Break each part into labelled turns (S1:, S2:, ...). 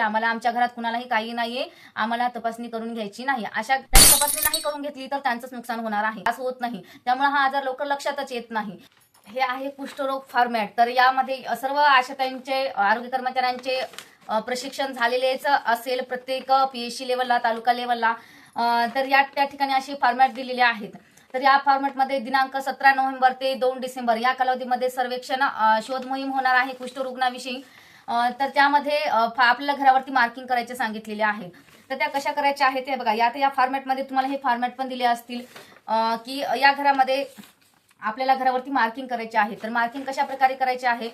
S1: आम्हाला आमच्या घरात कुणालाही काही नाहीये. आम्हाला तपासणी करून घ्यायची नाही. अशा त्यांनी तपासणी नाही करून घेतली तर त्यांचंच नुकसान होणार आहे. असं होत नाही. त्यामुळे हा आजार लवकर लक्षातच येत नाही. हे आहे कुष्ठरोग फॉर्मॅट. तर यामध्ये सर्व आशाताईंचे आरोग्य कर्मचाऱ्यांचे प्रशिक्षण झालेलेच असेल प्रत्येक पीएचसी लेवलला तालुका लेवलला. तर या त्या ठिकाणी असे फॉर्मॅट दिलेले आहेत. तर या फॉर्मॅटमध्ये दिनांक सतरा नोव्हेंबर ते दोन डिसेंबर या कालावधीमध्ये सर्वेक्षण शोध मोहीम होणार आहे कुष्ठरुग्णाविषयी. तर त्यामध्ये आपल्याला घरावरती मार्किंग करायचे सांगितलेले आहे. तर त्या कशा करायच्या आहेत ते बघा. या या फॉर्मॅटमध्ये तुम्हाला हे फॉर्मॅट पण दिले असतील की या घरामध्ये आपल्याला घरावरती मार्किंग करायचे आहे. तर मार्किंग कशा प्रकारे करायचे आहे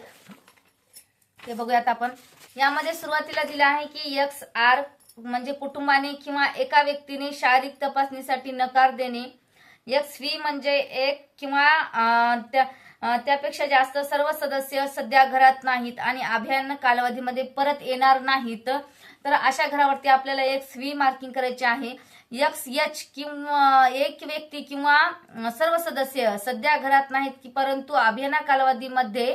S1: ते बघूयात आपण. यामध्ये सुरुवातीला दिलं आहे की एक्स आर म्हणजे कुटुंबाने किंवा एका व्यक्तीने शारीरिक तपासणीसाठी नकार देणे. एक्स व्ही म्हणजे एक किंवा त्या त्यापेक्षा जास्त सर्व सदस्य सध्या घरात नाहीत आणि अभियान कालावधीमध्ये परत येणार नाहीत. तर अशा घरावरती आपल्याला एक व्ही मार्किंग करायची आहे. एक्स एच किंवा एक व्यक्ती किंवा सर्व सदस्य सध्या घरात नाहीत की परंतु अभियाना कालावधीमध्ये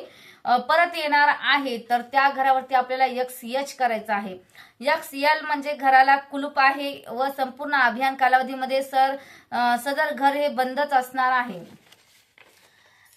S1: परत येणार आहे तर त्या घरावरती आपल्याला एक्स एच करायचं आहे. एक्स एल म्हणजे घराला कुलूप आहे व संपूर्ण अभियान कालावधीमध्ये सर सदर घर हे बंदच असणार आहे.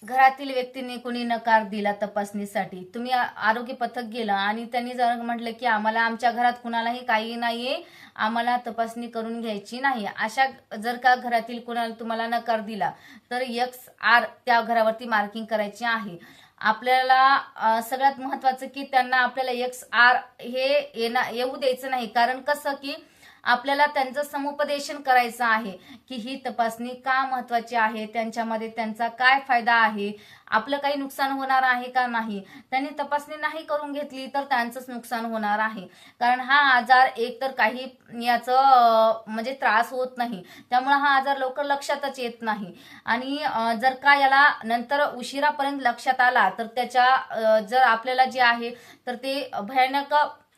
S1: घरातील व्यक्तींनी कुणी नकार दिला तपासणीसाठी? तुम्ही आरोग्य पथक गेलं आणि त्यांनी जर म्हटलं की आम्हाला आमच्या घरात कुणालाही काही नाहीये आम्हाला तपासणी करून घ्यायची नाही. अशा जर का घरातील कुणाला तुम्हाला नकार दिला तर एक्स आर त्या घरावरती मार्किंग करायची आहे. आपल्याला सगळ्यात महत्वाचं की त्यांना आपल्याला एक्स आर हे येऊ द्यायचं नाही. कारण कसं की आपल्याला त्यांचं समुपदेशन करायचं आहे की ही तपासणी का महत्वाची आहे त्यांच्यामध्ये त्यांचा काय फायदा आहे आपलं काही नुकसान होणार आहे का नाही त्यांनी तपासणी नाही करून घेतली तर त्यांचंच नुकसान होणार आहे. कारण हा आजार एक तर काही याचं म्हणजे त्रास होत नाही त्यामुळे हा आजार लवकर लक्षातच येत नाही. आणि जर का याला नंतर उशिरापर्यंत लक्षात आला तर त्याच्या जर आपल्याला जे आहे तर ते भयानक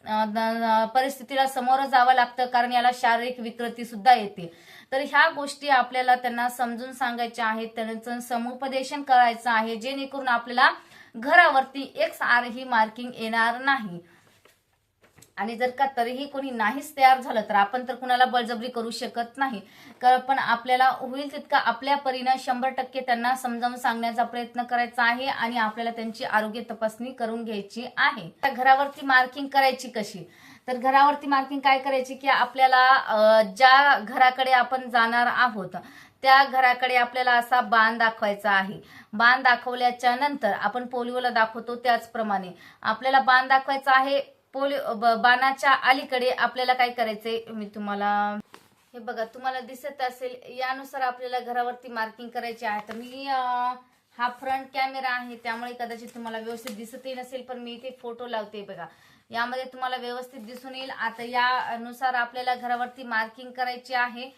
S1: परिस्थितीला समोर जावं लागतं कारण याला शारीरिक विकृती सुद्धा येते. तर ह्या गोष्टी आपल्याला त्यांना समजून सांगायच्या आहेत त्यांचं समुपदेशन करायचं आहे जेणेकरून आपल्याला घरावरती एक्स आर ही मार्किंग येणार नाही. आणि जर का तरीही कोणी नाहीच तयार झालं तर आपण तर कुणाला बळजबरी करू शकत नाही. पण आपल्याला होईल तितका आपल्या परीनं शंभर टक्के त्यांना समजावून सांगण्याचा प्रयत्न करायचा आहे आणि आपल्याला त्यांची आरोग्य तपासणी करून घ्यायची आहे. त्या घरावरती मार्किंग करायची कशी? तर घरावरती मार्किंग काय करायची की आपल्याला ज्या घराकडे आपण जाणार आहोत त्या घराकडे आपल्याला असा बाण दाखवायचा आहे. बाण दाखवल्याच्या नंतर आपण पोलिओला दाखवतो त्याचप्रमाणे. आपल्याला बाण दाखवायचा आहे पोलिओ ब- बाणाच्या अलीकडे आपल्याला काय करायचंय? मी तुम्हाला हे बघा तुम्हाला दिसत असेल यानुसार आपल्याला घरावरती मार्किंग करायची आहे. तर मी हा फ्रंट कॅमेरा आहे त्यामुळे कदाचित तुम्हाला व्यवस्थित दिसतही नसेल पण मी इथे फोटो लावते बघा. यामध्ये तुम्हाला व्यवस्थित दिसून येईल. आता यानुसार आपल्याला घरावरती मार्किंग करायची आहे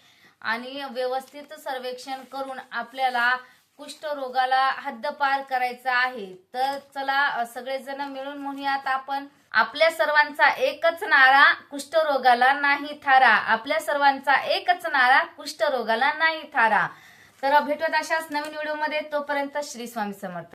S1: आणि व्यवस्थित सर्वेक्षण करून आपल्याला कुष्ठरोगाला हद्दपार करायचा आहे. तर चला सगळेजण मिळून म्हणूयात आपण. आपल्या सर्वांचा एकच नारा कुष्ठरोगाला नाही थारा. आपल्या सर्वांचा एकच नारा कुष्ठरोगाला नाही थारा. तर भेटत अशाच नवीन व्हिडिओमध्ये. तोपर्यंत श्री स्वामी समर्थ.